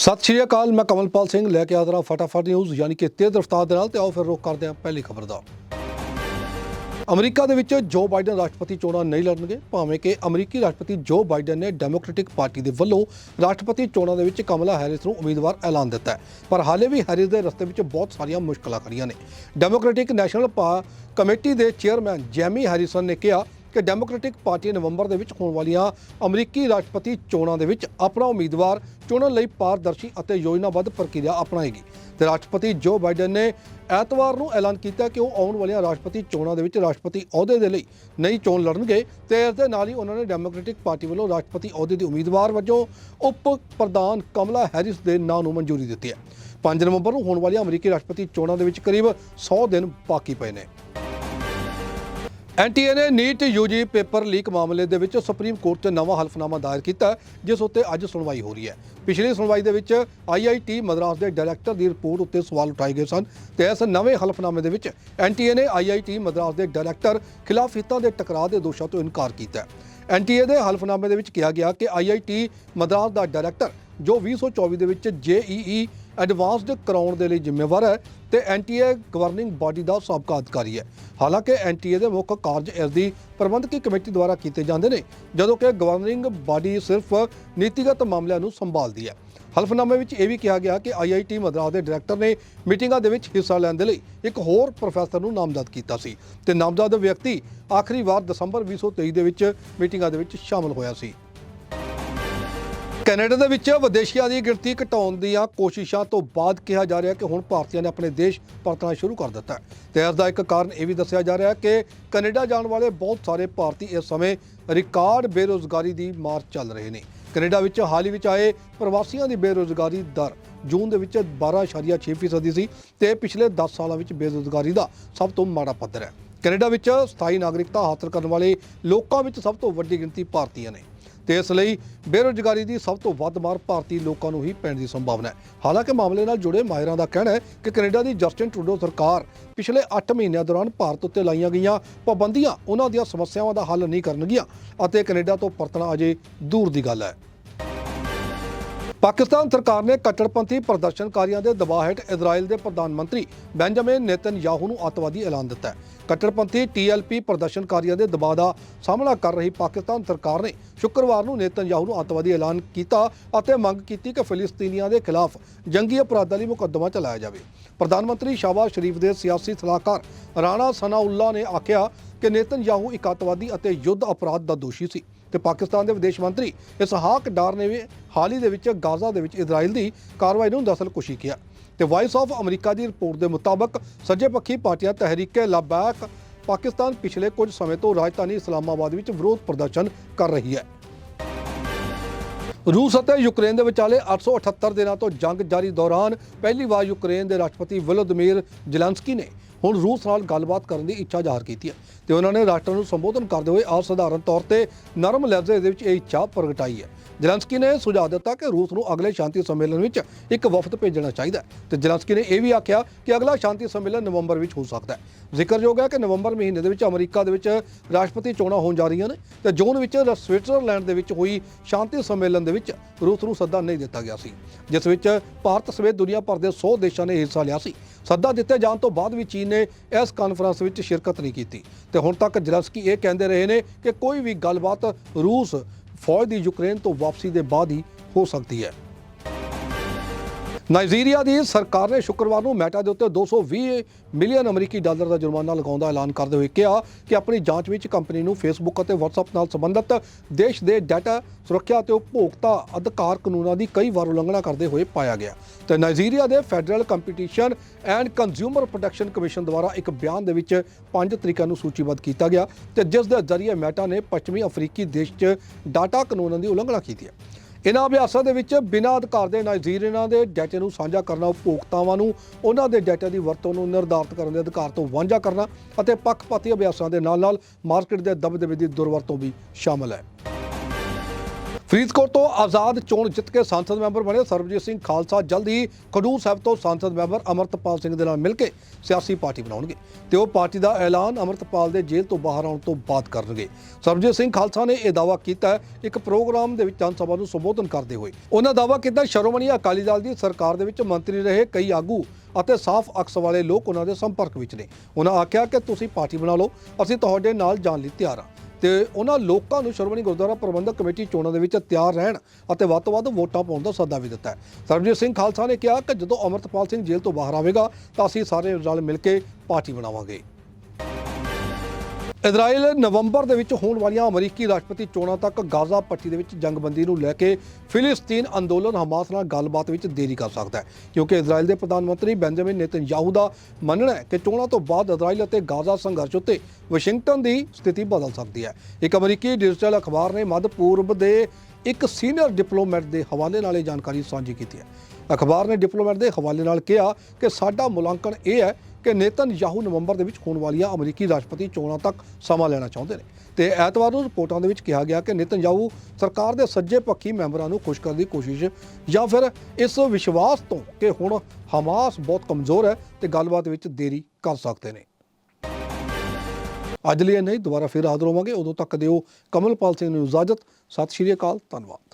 ਸਤਿ ਸ਼੍ਰੀ ਅਕਾਲ, ਮੈਂ ਕਮਲਪਾਲ ਸਿੰਘ, ਲੈ ਕੇ ਆਦਰਾ ਫਟਾਫਟ ਨਿਊਜ਼ ਯਾਨੀ ਕਿ ਤੇਜ਼ ਰਫ਼ਤਾਰ ਦੇ ਨਾਲ ਤੇ ਆਓ ਫਿਰ ਰੋਕ ਕਰਦੇ ਹਾਂ ਪਹਿਲੀ ਖਬਰ ਦਾ। ਅਮਰੀਕਾ ਦੇ ਵਿੱਚ ਜੋ ਬਾਈਡਨ ਰਾਸ਼ਟਰਪਤੀ ਚੋਣਾਂ ਨਹੀਂ ਲੜਨਗੇ, ਭਾਵੇਂ ਕਿ ਅਮਰੀਕੀ ਰਾਸ਼ਟਰਪਤੀ ਜੋ ਬਾਈਡਨ ਨੇ ਡੈਮੋਕ੍ਰੈਟਿਕ ਪਾਰਟੀ ਦੇ ਵੱਲੋਂ ਰਾਸ਼ਟਰਪਤੀ ਚੋਣਾਂ ਦੇ ਵਿੱਚ ਕਮਲਾ ਹੈਰਿਸ ਨੂੰ ਉਮੀਦਵਾਰ ਐਲਾਨ ਦਿੱਤਾ ਹੈ। ਪਰ ਹਾਲੇ ਵੀ ਹੈਰਿਸ ਦੇ ਰਸਤੇ ਵਿੱਚ ਬਹੁਤ ਸਾਰੀਆਂ ਮੁਸ਼ਕਲਾਂ ਖੜੀਆਂ ਨੇ। ਡੈਮੋਕ੍ਰੈਟਿਕ ਨੈਸ਼ਨਲ ਪਾ- ਕਮੇਟੀ ਦੇ ਚੇਅਰਮੈਨ ਜੈਮੀ ਹੈਰਿਸਨ ਨੇ ਕਿਹਾ ਕਿ ਡੈਮੋਕ੍ਰੈਟਿਕ ਪਾਰਟੀ ਨਵੰਬਰ ਦੇ ਵਿੱਚ ਹੋਣ ਵਾਲੀਆਂ ਅਮਰੀਕੀ ਰਾਸ਼ਟਰਪਤੀ ਚੋਣਾਂ ਦੇ ਵਿੱਚ ਆਪਣਾ ਉਮੀਦਵਾਰ ਚੁਣਨ ਲਈ ਪਾਰਦਰਸ਼ੀ ਅਤੇ ਯੋਜਨਾਬੱਧ ਪ੍ਰਕਿਰਿਆ ਅਪਣਾਏਗੀ। ਤੇ ਰਾਸ਼ਟਰਪਤੀ ਜੋ ਬਾਈਡਨ ਨੇ ਐਤਵਾਰ ਨੂੰ ਐਲਾਨ ਕੀਤਾ ਕਿ ਉਹ ਆਉਣ ਵਾਲੀਆਂ ਰਾਸ਼ਟਰਪਤੀ ਚੋਣਾਂ ਦੇ ਵਿੱਚ ਰਾਸ਼ਟਰਪਤੀ ਅਹੁਦੇ ਦੇ ਲਈ ਨਈ ਚੋਣ ਲੜਨਗੇ ਤੇ ਇਸ ਦੇ ਨਾਲ ਹੀ ਉਹਨਾਂ ਨੇ ਡੈਮੋਕ੍ਰੈਟਿਕ ਪਾਰਟੀ ਵੱਲੋਂ ਰਾਸ਼ਟਰਪਤੀ ਅਹੁਦੇ ਦੇ ਉਮੀਦਵਾਰ ਵਜੋਂ ਉਪ ਪ੍ਰਧਾਨ ਕਮਲਾ ਹੈਰਿਸ ਦੇ ਨਾਂ ਨੂੰ ਮਨਜ਼ੂਰੀ ਦਿੱਤੀ ਹੈ। 5 ਨਵੰਬਰ ਨੂੰ ਹੋਣ ਵਾਲੀਆਂ ਅਮਰੀਕੀ ਰਾਸ਼ਟਰਪਤੀ ਚੋਣਾਂ ਦੇ ਵਿੱਚ ਕਰੀਬ 100 ਦਿਨ ਬਾਕੀ ਪਏ ਨੇ। ਐਨਟੀਏ ਨੇ ਨੀਟ ਯੂਜੀ ਪੇਪਰ ਲੀਕ ਮਾਮਲੇ ਦੇ ਵਿੱਚ ਸੁਪਰੀਮ ਕੋਰਟ 'ਚ ਨਵਾਂ ਹਲਫਨਾਮਾ ਦਾਇਰ ਕੀਤਾ ਜਿਸ ਉੱਤੇ ਅੱਜ ਸੁਣਵਾਈ ਹੋ ਰਹੀ ਹੈ। ਪਿਛਲੀ ਸੁਣਵਾਈ ਦੇ ਵਿੱਚ ਆਈਆਈਟੀ ਮਦਰਾਸ ਦੇ ਡਾਇਰੈਕਟਰ ਦੀ ਰਿਪੋਰਟ ਉੱਤੇ ਸਵਾਲ ਉਠਾਏ ਗਏ ਸਨ ਤੇ ਇਸ ਨਵੇਂ ਹਲਫਨਾਮੇ ਦੇ ਵਿੱਚ ਐਨਟੀਏ ਨੇ ਆਈਆਈਟੀ ਮਦਰਾਸ ਦੇ ਡਾਇਰੈਕਟਰ ਖਿਲਾਫ ਹਿੱਤਾਂ ਦੇ ਟਕਰਾਅ ਦੇ ਦੋਸ਼ਾਂ ਤੋਂ ਇਨਕਾਰ ਕੀਤਾ ਹੈ। ਐਨਟੀਏ ਦੇ ਹਲਫਨਾਮੇ ਦੇ ਵਿੱਚ ਕਿਹਾ ਗਿਆ ਕਿ ਆਈਆਈਟੀ ਮਦਰਾਸ ਦਾ ਡਾਇਰੈਕਟਰ ਜੋ 2024 ਦੇ ਵਿੱਚ ਜੇਈਈ ਐਡਵਾਂਸਡ ਕਰਾਉਣ ਦੇ ਲਈ ਜ਼ਿੰਮੇਵਾਰ ਹੈ ਤੇ ਐਨਟੀਏ ਗਵਰਨਿੰਗ ਬਾਡੀ ਦਾ ਸਾਬਕਾ ਅਧਿਕਾਰੀ ਹੈ। ਹਾਲਾਂਕਿ ਐਨਟੀਏ ਦੇ ਮੁੱਖ ਕਾਰਜ ਇਸ ਦੀ ਪ੍ਰਬੰਧਕੀ ਕਮੇਟੀ ਦੁਆਰਾ ਕੀਤੇ ਜਾਂਦੇ ਨੇ, ਜਦੋਂ ਕਿ ਗਵਰਨਿੰਗ ਬਾਡੀ ਸਿਰਫ ਨੀਤੀਗਤ ਮਾਮਲਿਆਂ ਨੂੰ ਸੰਭਾਲਦੀ ਹੈ। ਹਲਫਨਾਮੇ ਵਿੱਚ ਇਹ ਵੀ ਕਿਹਾ ਗਿਆ ਕਿ ਆਈਆਈਟੀ ਮਦਰਾਸ ਦੇ ਡਾਇਰੈਕਟਰ ਨੇ ਮੀਟਿੰਗਾਂ ਦੇ ਵਿੱਚ ਹਿੱਸਾ ਲੈਣ ਦੇ ਲਈ ਇੱਕ ਹੋਰ ਪ੍ਰੋਫੈਸਰ ਨੂੰ ਨਾਮਜ਼ਦ ਕੀਤਾ ਸੀ ਤੇ ਨਾਮਜ਼ਦ ਵਿਅਕਤੀ ਆਖਰੀ ਵਾਰ ਦਸੰਬਰ 2023 ਦੇ ਵਿੱਚ ਮੀਟਿੰਗਾਂ ਦੇ ਵਿੱਚ ਸ਼ਾਮਲ ਹੋਇਆ ਸੀ। ਕੈਨੇਡਾ ਦੇ ਵਿੱਚ ਵਿਦੇਸ਼ੀਆਂ ਦੀ ਗਿਣਤੀ ਘਟਾਉਣ ਦੀਆਂ ਕੋਸ਼ਿਸ਼ਾਂ ਤੋਂ ਬਾਅਦ ਕਿਹਾ ਜਾ ਰਿਹਾ ਕਿ ਹੁਣ ਭਾਰਤੀਆਂ ਨੇ ਆਪਣੇ ਦੇਸ਼ ਪਰਤਣਾ ਸ਼ੁਰੂ ਕਰ ਦਿੱਤਾ ਹੈ। ਤੇ ਇਸ ਦਾ ਇੱਕ ਕਾਰਨ ਇਹ ਵੀ ਦੱਸਿਆ ਜਾ ਰਿਹਾ ਹੈ ਕਿ ਕੈਨੇਡਾ ਜਾਣ ਵਾਲੇ ਬਹੁਤ ਸਾਰੇ ਭਾਰਤੀ ਇਸ ਸਮੇਂ ਰਿਕਾਰਡ ਬੇਰੋਜ਼ਗਾਰੀ ਦੀ ਮਾਰ ਚੱਲ ਰਹੇ ਨੇ। ਕੈਨੇਡਾ ਵਿੱਚ ਹਾਲ ਹੀ ਵਿੱਚ ਆਏ ਪ੍ਰਵਾਸੀਆਂ ਦੀ ਬੇਰੋਜ਼ਗਾਰੀ ਦਰ ਜੂਨ ਦੇ ਵਿੱਚ 12.6% ਸੀ ਤੇ ਪਿਛਲੇ 10 ਸਾਲਾਂ ਵਿੱਚ ਬੇਰੋਜ਼ਗਾਰੀ ਦਾ ਸਭ ਤੋਂ ਮਾੜਾ ਪੱਧਰ ਹੈ। ਕੈਨੇਡਾ ਵਿੱਚ ਸਥਾਈ ਨਾਗਰਿਕਤਾ ਹਾਸਲ ਕਰਨ ਵਾਲੇ ਲੋਕਾਂ ਵਿੱਚ ਸਭ ਤੋਂ ਵੱਡੀ ਗਿਣਤੀ ਭਾਰਤੀਆਂ ਨੇ। ਤੇ ਇਸ ਲਈ ਬੇਰੋਜ਼ਗਾਰੀ ਦੀ ਸਭ ਤੋਂ ਵੱਧ ਮਾਰ ਭਾਰਤੀ ਲੋਕਾਂ ਨੂੰ ਹੀ ਪੈਣ ਦੀ ਸੰਭਾਵਨਾ ਹੈ। ਹਾਲਾਂਕਿ ਮਾਮਲੇ ਨਾਲ ਜੁੜੇ ਮਾਹਿਰਾਂ ਦਾ ਕਹਿਣਾ ਹੈ ਕਿ ਕੈਨੇਡਾ ਦੀ ਜਸਟਿਨ ਟਰੂਡੋ ਸਰਕਾਰ ਪਿਛਲੇ 8 ਮਹੀਨਿਆਂ ਦੌਰਾਨ ਭਾਰਤ ਉੱਤੇ ਲਾਈਆਂ ਗਈਆਂ ਪਾਬੰਦੀਆਂ ਉਹਨਾਂ ਦੀਆਂ ਸਮੱਸਿਆਵਾਂ ਦਾ ਹੱਲ ਨਹੀਂ ਕਰਨਗੀਆਂ ਅਤੇ ਕੈਨੇਡਾ ਤੋਂ ਪਰਤਣਾ ਅਜੇ ਦੂਰ ਦੀ ਗੱਲ ਹੈ। ਪਾਕਿਸਤਾਨ ਸਰਕਾਰ ਨੇ ਕੱਟੜਪੰਥੀ ਪ੍ਰਦਰਸ਼ਨਕਾਰੀਆਂ ਦੇ ਦਬਾਅ ਹੇਠ ਇਜ਼ਰਾਈਲ ਦੇ ਪ੍ਰਧਾਨ ਮੰਤਰੀ ਬੈਂਜਾਮਿਨ ਨੇਤਨਯਾਹੂ ਨੂੰ ਅੱਤਵਾਦੀ ਐਲਾਨ ਦਿੱਤਾ ਹੈ। ਕੱਟੜਪੰਥੀ ਟੀਐਲਪੀ ਪ੍ਰਦਰਸ਼ਨਕਾਰੀਆਂ ਦੇ ਦਬਾਅ ਦਾ ਸਾਹਮਣਾ ਕਰ ਰਹੀ ਪਾਕਿਸਤਾਨ ਸਰਕਾਰ ਨੇ ਸ਼ੁੱਕਰਵਾਰ ਨੂੰ ਨੇਤਨਯਾਹੂ ਨੂੰ ਅੱਤਵਾਦੀ ਐਲਾਨ ਕੀਤਾ ਅਤੇ ਮੰਗ ਕੀਤੀ ਕਿ ਫਿਲਿਸਤੀਨੀਆਂ ਦੇ ਖਿਲਾਫ ਜੰਗੀ ਅਪਰਾਧਾਂ ਲਈ ਮੁਕੱਦਮਾ ਚਲਾਇਆ ਜਾਵੇ। ਪ੍ਰਧਾਨ ਮੰਤਰੀ ਸ਼ਾਬਾਜ਼ ਸ਼ਰੀਫ ਦੇ ਸਿਆਸੀ ਸਲਾਹਕਾਰ ਰਾਣਾ ਸਨਾਉੱਲਾ ਨੇ ਆਖਿਆ ਕਿ ਨੇਤਨਯਾਹੂ ਇੱਕ ਅੱਤਵਾਦੀ ਅਤੇ ਯੁੱਧ ਅਪਰਾਧ ਦਾ ਦੋਸ਼ੀ ਸੀ ਤੇ ਪਾਕਿਸਤਾਨ ਦੇ ਵਿਦੇਸ਼ ਮੰਤਰੀ ਇਸਹਾਕ ਡਾਰ ਨੇ ਵੀ ਹਾਲ ਹੀ ਦੇ ਵਿੱਚ ਗਾਜ਼ਾ ਦੇ ਵਿੱਚ ਇਜ਼ਰਾਈਲ ਦੀ ਕਾਰਵਾਈ ਨੂੰ ਦਸਲਕੁਸ਼ੀ ਕਿਹਾ ਤੇ ਵਾਇਸ ਆਫ ਅਮਰੀਕਾ ਦੀ ਰਿਪੋਰਟ ਦੇ ਮੁਤਾਬਕ ਸੱਜੇ ਪੱਖੀ ਪਾਰਟੀਆਂ ਤਹਿਰੀਕੇ ਲਬੈਕ ਪਾਕਿਸਤਾਨ ਪਿਛਲੇ ਕੁਝ ਸਮੇਂ ਤੋਂ ਰਾਜਧਾਨੀ ਇਸਲਾਮਾਬਾਦ ਵਿੱਚ ਵਿਰੋਧ ਪ੍ਰਦਰਸ਼ਨ ਕਰ ਰਹੀ ਹੈ। ਰੂਸ ਅਤੇ ਯੂਕਰੇਨ ਦੇ ਵਿਚਾਲੇ 878 ਦਿਨਾਂ ਤੋਂ ਜੰਗ ਜਾਰੀ ਦੌਰਾਨ ਪਹਿਲੀ ਵਾਰ ਯੂਕਰੇਨ ਦੇ ਰਾਸ਼ਟਰਪਤੀ ਵਲੋਦਿਮੀਰ ਜ਼ੈਲੈਂਸਕੀ ਨੇ ਹੁਣ ਰੂਸ ਨਾਲ ਗੱਲਬਾਤ ਕਰਨ ਦੀ ਇੱਛਾ ਜ਼ਾਹਰ ਕੀਤੀ ਹੈ ਤੇ ਉਹਨਾਂ ਨੇ ਰਾਸ਼ਟਰ ਨੂੰ ਸੰਬੋਧਨ ਕਰਦੇ ਹੋਏ ਅਸਾਧਾਰਨ ਤੌਰ ਤੇ ਨਰਮ ਲਫ਼ਜ਼ਾਂ ਦੇ ਵਿੱਚ ਇਹ ਇੱਛਾ ਪ੍ਰਗਟਾਈ ਹੈ। ਜਲੰਸਕੀ ਨੇ ਸੁਝਾਅ ਦਿੱਤਾ ਕਿ ਰੂਸ ਨੂੰ ਅਗਲੇ ਸ਼ਾਂਤੀ ਸੰਮੇਲਨ ਵਿੱਚ ਇੱਕ ਵਫਦ ਭੇਜਣਾ ਚਾਹੀਦਾ ਹੈ ਤੇ ਜ਼ੈਲੈਂਸਕੀ ਨੇ ਇਹ ਵੀ ਆਖਿਆ ਕਿ ਅਗਲਾ ਸ਼ਾਂਤੀ ਸੰਮੇਲਨ ਨਵੰਬਰ ਵਿੱਚ ਹੋ ਸਕਦਾ ਹੈ। ਜ਼ਿਕਰਯੋਗ ਹੈ ਕਿ ਨਵੰਬਰ ਮਹੀਨੇ ਦੇ ਵਿੱਚ ਅਮਰੀਕਾ ਦੇ ਵਿੱਚ ਰਾਸ਼ਟਰਪਤੀ ਚੋਣਾਂ ਹੋਣ ਜਾ ਰਹੀਆਂ ਨੇ ਤੇ ਜੂਨ ਵਿੱਚ ਸਵਿਟਜ਼ਰਲੈਂਡ ਦੇ ਵਿੱਚ ਹੋਈ ਸ਼ਾਂਤੀ ਸੰਮੇਲਨ ਦੇ ਵਿੱਚ ਰੂਸ ਨੂੰ ਸੱਦਾ ਨਹੀਂ ਦਿੱਤਾ ਗਿਆ ਸੀ, ਜਿਸ ਵਿੱਚ ਭਾਰਤ ਸਮੇਤ ਦੁਨੀਆ ਭਰ ਦੇ 100 ਦੇਸ਼ਾਂ ਨੇ ਹਿੱਸਾ ਲਿਆ ਸੀ। ਸੱਦਾ ਦਿੱਤੇ ਜਾਣ ਤੋਂ ਬਾਅਦ ਵੀ ਚੀਨ ਨੇ ਇਸ ਕਾਨਫਰੰਸ ਵਿੱਚ ਸ਼ਿਰਕਤ ਨਹੀਂ ਕੀਤੀ ਤੇ ਹੁਣ ਤੱਕ ਜ਼ੈਲੈਂਸਕੀ ਇਹ ਕਹਿੰਦੇ ਰਹੇ ਨੇ ਕਿ ਕੋਈ ਵੀ ਗੱਲਬਾਤ ਰੂਸ ਫੌਜ ਦੀ ਯੂਕਰੇਨ ਤੋਂ ਵਾਪਸੀ ਦੇ ਬਾਅਦ ਹੀ ਹੋ ਸਕਦੀ ਹੈ। ਨਾਈਜੀਰੀਆ ਦੀ ਸਰਕਾਰ ਨੇ ਸ਼ੁੱਕਰਵਾਰ ਨੂੰ ਮੈਟਾ ਦੇ ਉੱਤੇ 220 ਮਿਲੀਅਨ ਅਮਰੀਕੀ ਡਾਲਰ ਦਾ ਜੁਰਮਾਨਾ ਲਗਾਉਣ ਦਾ ਐਲਾਨ ਕਰਦੇ ਹੋਏ ਕਿਹਾ ਕਿ ਆਪਣੀ ਜਾਂਚ ਵਿੱਚ ਕੰਪਨੀ ਨੂੰ ਫੇਸਬੁੱਕ ਅਤੇ WhatsApp ਨਾਲ ਸੰਬੰਧਿਤ ਦੇਸ਼ ਦੇ ਡਾਟਾ ਸੁਰੱਖਿਆ ਅਤੇ ਉਪਭੋਗਤਾ ਅਧਿਕਾਰ ਕਾਨੂੰਨਾਂ ਦੀ ਕਈ ਵਾਰ ਉਲੰਘਣਾ ਕਰਦੇ ਹੋਏ ਪਾਇਆ ਗਿਆ। ਤੇ ਨਾਈਜੀਰੀਆ ਦੇ federal competition and consumer protection commission ਦੁਆਰਾ ਇੱਕ ਬਿਆਨ ਦੇ ਵਿੱਚ ਪੰਜ ਤਰੀਕਾਂ ਨੂੰ ਸੂਚੀਬੱਧ ਕੀਤਾ ਗਿਆ ਤੇ ਜਿਸ ਦੇ ਜ਼ਰੀਏ ਮੈਟਾ ਨੇ ਪੱਛਮੀ ਅਫਰੀਕੀ ਦੇਸ਼ 'ਚ ਡਾਟਾ ਕਾਨੂੰਨਾਂ ਦੀ ਉਲੰਘਣਾ ਕੀਤੀ ਹੈ। ਇਹਨਾਂ ਅਭਿਆਸਾਂ ਦੇ ਵਿੱਚ ਬਿਨਾਂ ਅਧਿਕਾਰ ਦੇ ਨਾਈਜੀਰੀਅਨਾਂ ਦੇ ਡਾਟੇ ਨੂੰ ਸਾਂਝਾ ਕਰਨਾ, ਉਪਭੋਗਤਾਵਾਂ ਨੂੰ ਉਹਨਾਂ ਦੇ ਡਾਟਾ ਦੀ ਵਰਤੋਂ ਨੂੰ ਨਿਰਧਾਰਤ ਕਰਨ ਦੇ ਅਧਿਕਾਰ ਤੋਂ ਵਾਂਝਾ ਕਰਨਾ ਅਤੇ ਪੱਖਪਾਤੀ ਅਭਿਆਸਾਂ ਦੇ ਨਾਲ-ਨਾਲ ਮਾਰਕੀਟ ਦੇ ਦਬਦਬੇ ਦੀ ਦੁਰਵਰਤੋਂ ਵੀ ਸ਼ਾਮਲ ਹੈ। ਫਰੀਦਕੋਟ ਤੋਂ ਆਜ਼ਾਦ ਚੋਣ ਜਿੱਤ ਕੇ ਸੰਸਦ ਮੈਂਬਰ ਬਣੇ ਸਰਬਜੀਤ ਸਿੰਘ ਖਾਲਸਾ ਜਲਦ ਹੀ ਖਡੂਰ ਸਾਹਿਬ ਤੋਂ ਸੰਸਦ ਮੈਂਬਰ ਅਮਰਤਪਾਲ ਸਿੰਘ ਦੇ ਨਾਲ ਮਿਲ ਕੇ ਸਿਆਸੀ ਪਾਰਟੀ ਬਣਾਉਣਗੇ ਤੇ ਉਹ ਪਾਰਟੀ ਦਾ ਐਲਾਨ ਅਮਰਤਪਾਲ ਦੇ ਜੇਲ੍ਹ ਤੋਂ ਬਾਹਰ ਆਉਣ ਤੋਂ ਬਾਅਦ ਕਰਨਗੇ। ਸਰਬਜੀਤ ਸਿੰਘ ਖਾਲਸਾ ਨੇ ਇਹ ਦਾਅਵਾ ਕੀਤਾ ਇੱਕ ਪ੍ਰੋਗਰਾਮ ਦੇ ਵਿੱਚ ਜਨ ਸਭਾ ਨੂੰ ਸੰਬੋਧਨ ਕਰਦੇ ਹੋਏ ਉਹਨਾਂ ਦਾਅਵਾ ਕੀਤਾ, ਸ਼ਰੋਮਣੀ ਅਕਾਲੀ ਦਲ ਦੀ ਸਰਕਾਰ ਦੇ ਵਿੱਚ ਮੰਤਰੀ ਰਹੇ ਕਈ ਆਗੂ ਅਤੇ ਸਾਫ਼ ਅਕਸ ਵਾਲੇ ਲੋਕ ਉਹਨਾਂ ਦੇ ਸੰਪਰਕ ਵਿੱਚ ਨੇ। ਉਹਨਾਂ ਆਖਿਆ ਕਿ, ਤੁਸੀਂ ਪਾਰਟੀ ਬਣਾ ਲਓ, ਅਸੀਂ ਤੁਹਾਡੇ ਨਾਲ ਜਾਣ ਲਈ ਤਿਆਰ ਹਾਂ। ਤੇ ਉਹਨਾਂ ਲੋਕਾਂ ਨੂੰ ਸ਼੍ਰੋਮਣੀ ਗੁਰਦੁਆਰਾ ਪ੍ਰਬੰਧਕ ਕਮੇਟੀ ਚੋਣਾਂ ਦੇ ਵਿੱਚ ਤਿਆਰ ਰਹਿਣ ਅਤੇ ਵੱਧ ਤੋਂ ਵੱਧ ਵੋਟਾਂ ਪਾਉਣ ਦਾ ਸੱਦਾ ਵੀ ਦਿੱਤਾ ਹੈ। ਸਰਬਜੀਤ ਸਿੰਘ ਖਾਲਸਾ ਨੇ ਕਿਹਾ ਕਿ ਜਦੋਂ ਅਮਰਤਪਾਲ ਸਿੰਘ ਜੇਲ੍ਹ ਤੋਂ ਬਾਹਰ ਆਵੇਗਾ, ਤਾਂ ਅਸੀਂ ਸਾਰੇ ਰਲ ਮਿਲ ਕੇ ਪਾਰਟੀ ਬਣਾਵਾਂਗੇ। ਇਜ਼ਰਾਈਲ ਨਵੰਬਰ ਦੇ ਵਿੱਚ ਹੋਣ ਵਾਲੀਆਂ ਅਮਰੀਕੀ ਰਾਸ਼ਟਰਪਤੀ ਚੋਣਾਂ ਤੱਕ ਗਾਜ਼ਾ ਪੱਟੀ ਦੇ ਵਿੱਚ ਜੰਗਬੰਦੀ ਨੂੰ ਲੈ ਕੇ ਫਿਲਿਸਤੀਨ ਅੰਦੋਲਨ ਹਮਾਸ ਨਾਲ ਗੱਲਬਾਤ ਵਿੱਚ ਦੇਰੀ ਕਰ ਸਕਦਾ ਹੈ। ਕਿਉਂਕਿ ਇਜ਼ਰਾਈਲ ਦੇ ਪ੍ਰਧਾਨ ਮੰਤਰੀ ਬੈਂਜਾਮਿਨ ਨੇਤਨਯਾਹੂ ਦਾ ਮੰਨਣਾ ਹੈ ਕਿ ਚੋਣਾਂ ਤੋਂ ਬਾਅਦ ਇਜ਼ਰਾਈਲ ਅਤੇ ਗਾਜ਼ਾ ਸੰਘਰਸ਼ ਉੱਤੇ ਵਾਸ਼ਿੰਗਟਨ ਦੀ ਸਥਿਤੀ ਬਦਲ ਸਕਦੀ ਹੈ। ਇੱਕ ਅਮਰੀਕੀ ਡਿਜੀਟਲ ਅਖਬਾਰ ਨੇ ਮੱਧ ਪੂਰਬ ਦੇ ਇੱਕ ਸੀਨੀਅਰ ਡਿਪਲੋਮੈਟ ਦੇ ਹਵਾਲੇ ਨਾਲ ਇਹ ਜਾਣਕਾਰੀ ਸਾਂਝੀ ਕੀਤੀ ਹੈ। ਅਖਬਾਰ ਨੇ ਡਿਪਲੋਮੈਟ ਦੇ ਹਵਾਲੇ ਨਾਲ ਕਿਹਾ ਕਿ ਸਾਡਾ ਮੁਲਾਂਕਣ ਇਹ ਹੈ ਕਿ ਨੇਤਨ ਨੇਤਨਯਾਹੂ ਨਵੰਬਰ ਦੇ ਵਿੱਚ ਹੋਣ ਵਾਲੀਆਂ ਅਮਰੀਕੀ ਰਾਸ਼ਟਰਪਤੀ ਚੋਣਾਂ ਤੱਕ ਸਮਾਂ ਲੈਣਾ ਚਾਹੁੰਦੇ ਨੇ। ਤੇ ਐਤਵਾਰ ਨੂੰ ਰਿਪੋਰਟਾਂ ਦੇ ਵਿੱਚ ਕਿਹਾ ਗਿਆ ਕਿ ਨੇਤਨ ਨੇਤਨਯਾਹੂ ਸਰਕਾਰ ਦੇ ਸੱਜੇ ਪੱਖੀ ਮੈਂਬਰਾਂ ਨੂੰ ਖੁਸ਼ ਕਰਨ ਦੀ ਕੋਸ਼ਿਸ਼ ਜਾਂ ਫਿਰ ਇਸ ਵਿਸ਼ਵਾਸ ਤੋਂ ਕਿ ਹੁਣ ਹਮਾਸ ਬਹੁਤ ਕਮਜ਼ੋਰ ਹੈ ਤੇ ਗੱਲਬਾਤ ਵਿੱਚ ਦੇਰੀ ਕਰ ਸਕਦੇ ਨੇ। ਅੱਜ ਲਈ ਇਹ ਨਹੀਂ ਦੁਬਾਰਾ ਫਿਰ ਹਾਜ਼ਰ ਹੋਵਾਂਗੇ। ਉਦੋਂ ਤੱਕ ਦਿਓ ਕਮਲਪਾਲ ਸਿੰਘ ਨੂੰ ਇਜਾਜ਼ਤ। ਸਤਿ ਸ਼੍ਰੀ ਅਕਾਲ। ਧੰਨਵਾਦ।